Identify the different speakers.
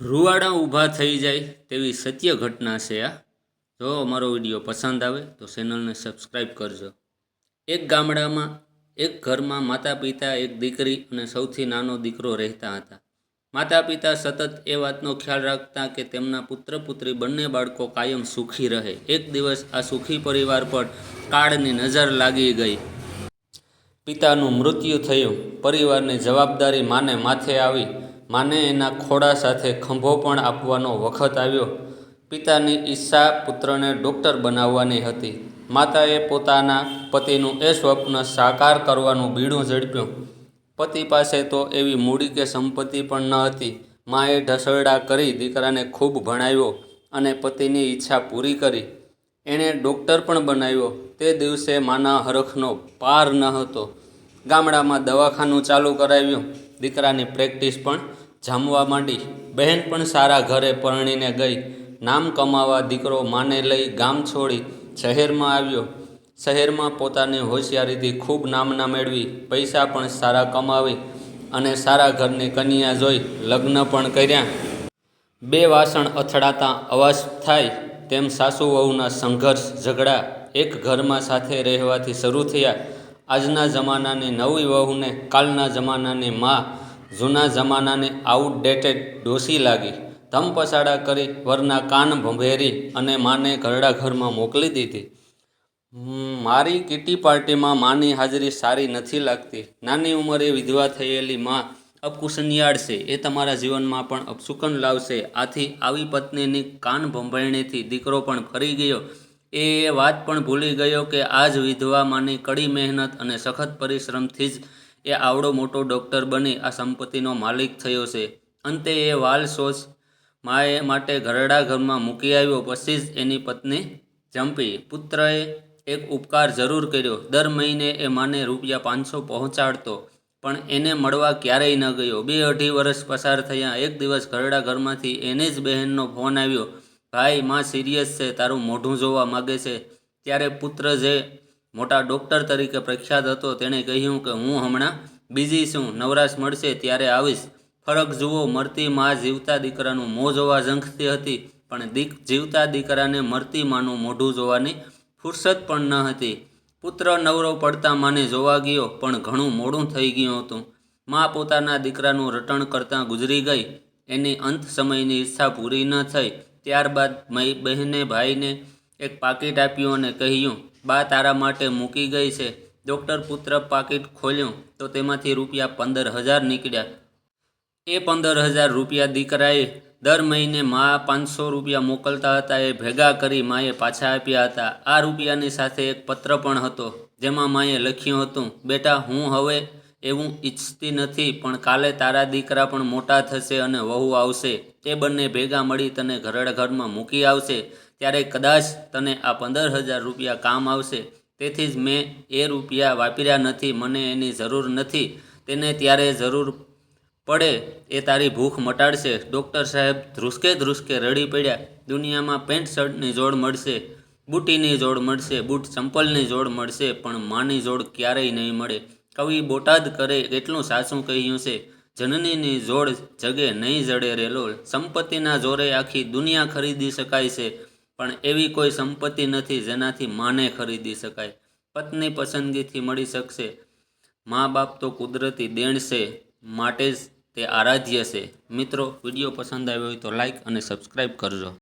Speaker 1: રૂવાડા ઊભા થઈ જાય તેવી સત્ય ઘટના છે આ. જો અમારો વીડિયો પસંદ આવે તો ચેનલને સબસ્ક્રાઈબ કરજો. એક ગામડામાં, એક ઘરમાં માતા પિતા એક દીકરી અને સૌથી નાનો દીકરો રહેતા હતા. માતા પિતા સતત એ વાતનો ખ્યાલ રાખતા કે તેમના પુત્ર પુત્રી બંને બાળકો કાયમ સુખી રહે. એક દિવસ આ સુખી પરિવાર પર કાળની નજર લાગી ગઈ. પિતાનું મૃત્યુ થયું. પરિવારની જવાબદારી માને માથે આવી. માને એના ખોડા સાથે ખંભો પણ આપવાનો વખત આવ્યો. પિતાની ઈચ્છા પુત્રને ડૉક્ટર બનાવવાની હતી. માતાએ પોતાના પતિનું એ સ્વપ્ન સાકાર કરવાનું બીડું ઝડપ્યું. પતિ પાસે તો એવી મૂડી કે સંપત્તિ પણ ન હતી. માએ ઢસરડા કરી દીકરાને ખૂબ ભણાવ્યો અને પતિની ઈચ્છા પૂરી કરી. એણે ડૉક્ટર પણ બનાવ્યો. તે દિવસે માના હરખનો પાર ન હતો. ગામડામાં દવાખાનું ચાલુ કરાવ્યું. દીકરાની પ્રેક્ટિસ પણ જામવા માંડી. બહેન પણ સારા ઘરે પરણીને ગઈ. નામ કમાવા દીકરો માને લઈ ગામ છોડી શહેરમાં આવ્યો. શહેરમાં પોતાની હોશિયારીથી ખૂબ નામના મેળવી, પૈસા પણ સારા કમાવી અને સારા ઘરની કન્યા જોઈ લગ્ન પણ કર્યા. બે વાસણ અથડાતા અવાજ થાય તેમ સાસુ વહુના સંઘર્ષ ઝઘડા એક ઘરમાં સાથે રહેવાથી શરૂ થયા. આજના જમાનાની નવી વહુને કાલના જમાનાની માં જૂના જમાનાની આઉટડેટેડ ડોસી લાગી. ધમપછાડા કરી વરના કાન ભંભેરી અને માને ઘરડા ઘરમાં મોકલી દીધી. મારી કીટી પાર્ટીમાં માની હાજરી સારી નથી લાગતી. નાની ઉંમરે વિધવા થયેલી માં અપકુશનિયાળ છે. એ તમારા જીવનમાં પણ અપશુકન લાવશે. આથી આવી પત્નીની કાન ભંભેરણીથી દીકરો પણ ફરી ગયો. એ વાત પણ ભૂલી ગયો કે આ જ વિધવા માની કડી મહેનત અને સખત પરિશ્રમથી જ એ આવડો મોટો ડૉક્ટર બની આ સંપત્તિનો માલિક થયો છે. અંતે એ વાલ સોચ માએ માટે ઘરડા ઘરમાં મૂકી આવ્યો, પછી જ એની પત્ની જંપી પુત્રએ એક ઉપકાર જરૂર કર્યો. દર મહિને એ માને રૂપિયા પાંચસો પહોંચાડતો, પણ એને મળવા ક્યારેય ન ગયો. બે અઢી વર્ષ પસાર થયા, એક દિવસ ઘરડા ઘરમાંથી એને જ બહેનનો ફોન આવ્યો, ભાઈ, માં સિરિયસ છે, તારું મોઢું જોવા માગે છે. ત્યારે પુત્ર જે મોટા ડૉક્ટર તરીકે પ્રખ્યાત હતો, તેણે કહ્યું કે હું હમણાં બિઝી છું નવરાશ મળશે ત્યારે આવીશ. ફરક જુઓ, મરતી માં જીવતા દીકરાનું મોં જોવા ઝંખતી હતી, પણ દીક જીવતા દીકરાને મરતી માનું મોઢું જોવાની ફુરસત પણ ન હતી. પુત્ર નવરો પડતા માને જોવા ગયો, પણ ઘણું મોડું થઈ ગયું હતું. મા પોતાના દીકરાનું રટણ કરતાં ગુજરી ગઈ. એની અંત સમયની ઈચ્છા પૂરી ન થઈ. ત્યારબાદ મેં બહેને ભાઈને એક પાકીટ આપ્યું અને કહ્યું બા તારા માટે મૂકી ગઈ છે. ડૉક્ટર પુત્ર પાકીટ ખોલ્યું તો તેમાંથી રૂપિયા પંદર હજાર નીકળ્યા. એ પંદર હજાર રૂપિયા દીકરાએ દર મહિને મા પાંચસો રૂપિયા મોકલતા હતા, એ ભેગા કરી માએ પાછા આપ્યા હતા. આ રૂપિયાની સાથે એક પત્ર પણ હતો, જેમાં માએ લખ્યું હતું, બેટા, હું હવે એવું ઈચ્છતી નથી, પણ કાલે તારા દીકરા પણ મોટા થશે અને વહુ આવશે. તે બંને ભેગા મળી તને ઘરડાઘરમાં મૂકી આવશે. ત્યારે કદાચ તને આ પંદર હજાર રૂપિયા કામ આવશે. તેથી જ મેં એ રૂપિયા વાપર્યા નથી, મને એની જરૂર નથી. તેને ત્યારે જરૂર પડે એ તારી ભૂખ મટાડશે. ડૉક્ટર સાહેબ ધ્રુસકે ધ્રુસકે રડી પડ્યા. દુનિયામાં પેન્ટ શર્ટની જોડ મળશે, બુટીની જોડ મળશે, બૂટ ચંપલની જોડ મળશે, પણ માની જોડ ક્યારેય નહીં મળે. કવિ બોટાદ કરે એટલું સાચું કહ્યું છે, જનનીની જોડ જગે નહીં જડે રેલો સંપત્તિના જોરે આખી દુનિયા ખરીદી શકાય છે, પણ એવી કોઈ સંપત્તિ નથી જેનાથી માને ખરીદી શકાય. પત્ની પસંદગીથી મળી શકશે. મા બાપ તો કુદરતી દેણ છે, માટે જ તે આરાધ્ય છે. મિત્રો, વીડિયો પસંદ આવ્યો હોય તો લાઇક અને સબસ્ક્રાઈબ કરજો.